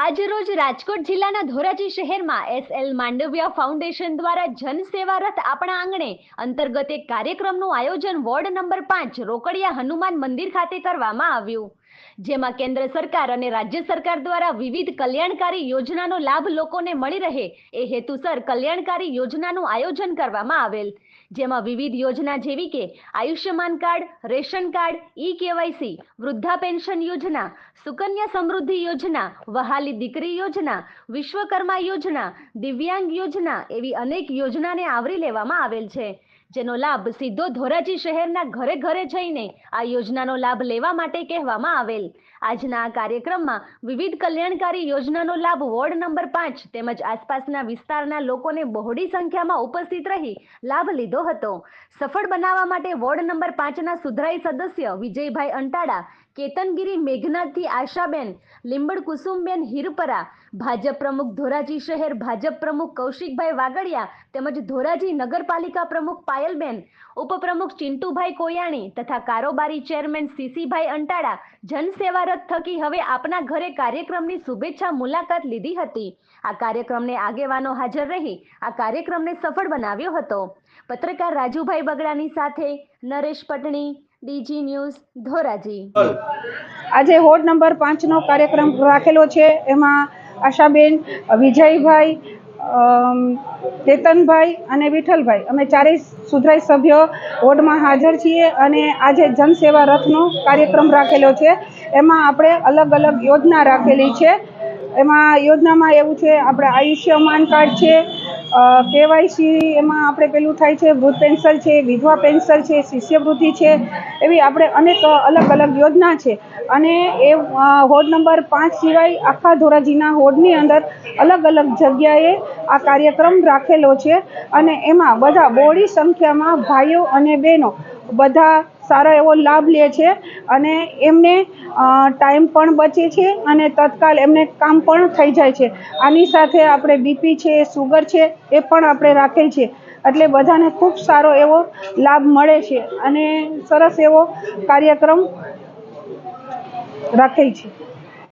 આજરોજ રાજકોટ જિલ્લાના ધોરાજી શહેરમાં એસએલ માંડવિયા ફાઉન્ડેશન દ્વારા જન સેવા રથ આપણા આંગણે અંતર્ગત એક કાર્યક્રમનું આયોજન વોર્ડ નંબર પાંચ રોકડિયા હનુમાન મંદિર ખાતે કરવામાં આવ્યું. જેમાં કેન્દ્ર સરકાર અને રાજ્ય સરકાર દ્વારા વિવિધ કલ્યાણકારી યોજનાનો લાભ લોકોને મળી રહે એ હેતુસર કલ્યાણકારી યોજનાનું આયોજન કરવામાં આવેલ. જેમાં વિવિધ યોજના જેવી કે Ayushman card, ration card e KYC વૃદ્ધા pension યોજના, સુકન્યા સમૃદ્ધિ યોજના, વહાલી દીકરી યોજના, વિશ્વકર્મા યોજના, દિવ્યાંગ યોજના એવી અનેક યોજનાને આવરી લેવામાં આવેલ છે. જેનો લાભ સીધો ધોરાજી શહેરના ઘરે ઘરે જઈને આ યોજનાનો લાભ લેવા માટે કહેવામાં આવેલ. આજના આ કાર્યક્રમમાં વિવિધ કલ્યાણકારી યોજનાનો લાભ વોર્ડ નંબર પાંચ તેમજ આસપાસના વિસ્તારના લોકોને બહોળી સંખ્યામાં ઉપસ્થિત રહી લાભ લીધો હતો. સફળ બનાવવા માટે વોર્ડ નંબર પાંચના સુધરાઈ સદસ્ય વિજયભાઈ અંટાળા કેતનગીરી મેઘનાથથી આશાબેન, લીંબડ કુસુમબેન હિરપરા, ભાજપ પ્રમુખ ધોરાજી શહેર, ભાજપ પ્રમુખ કૌશિકભાઈ વાગડિયા તેમજ ધોરાજી નગરપાલિકા પ્રમુખ પાયલબેન, ઉપપ્રમુખ ચિંટુભાઈ કોયાણી તથા કારોબારી ચેરમેન સીસીભાઈ અંટાળા જનસેવા રથ થકી હવે આપના ઘરે કાર્યક્રમની શુભેચ્છા મુલાકાત લીધી હતી. આ કાર્યક્રમને આગેવાનો હાજર રહી આ કાર્યક્રમને સફળ બનાવ્યો હતો. પત્રકાર રાજુભાઈ બગડાની સાથે નરેશ પટણી ડીજી ન્યૂઝ ધોરાજી. આજે વોર્ડ નંબર પાંચનો કાર્યક્રમ રાખેલો છે. એમાં આશાબેન, વિજયભાઈ કેતનભાઈ અને વિઠ્ઠલભાઈ. અમે ચારેય સુધરાઈ સભ્યો વોર્ડમાં હાજર છીએ અને આજે જનસેવા રથનો કાર્યક્રમ રાખેલો છે. એમાં આપણે અલગ અલગ યોજના રાખેલી છે. એમાં યોજનામાં એવું છે, આપણે આયુષ્યમાન કાર્ડ છે કેવાયસી એમાં આપણે પેલું થાય છે, વૃદ્ધ પેન્શન છે, વિધવા પેન્શન છે શિષ્યવૃત્તિ છે, એવી આપણે અનેક અલગ અલગ યોજના છે. અને એ હોડ નંબર પાંચ સિવાય આખા ધોરાજીના વોર્ડની અંદર અલગ અલગ જગ્યાએ આ કાર્યક્રમ રાખેલો છે. અને એમાં બધા બોડી સંખ્યામાં ભાઈઓ અને બહેનો બધા સારો એવો લાભ લે છે અને એમને ટાઈમ પણ બચે છે અને તત્કાલ એમને કામ પણ થઈ જાય છે. આની સાથે આપણે બીપી છે સુગર છે, એ પણ આપણે રાખીએ છે. એટલે બધાને ખૂબ સારો એવો લાભ મળે છે અને સરસ એવો કાર્યક્રમ રાખે છે.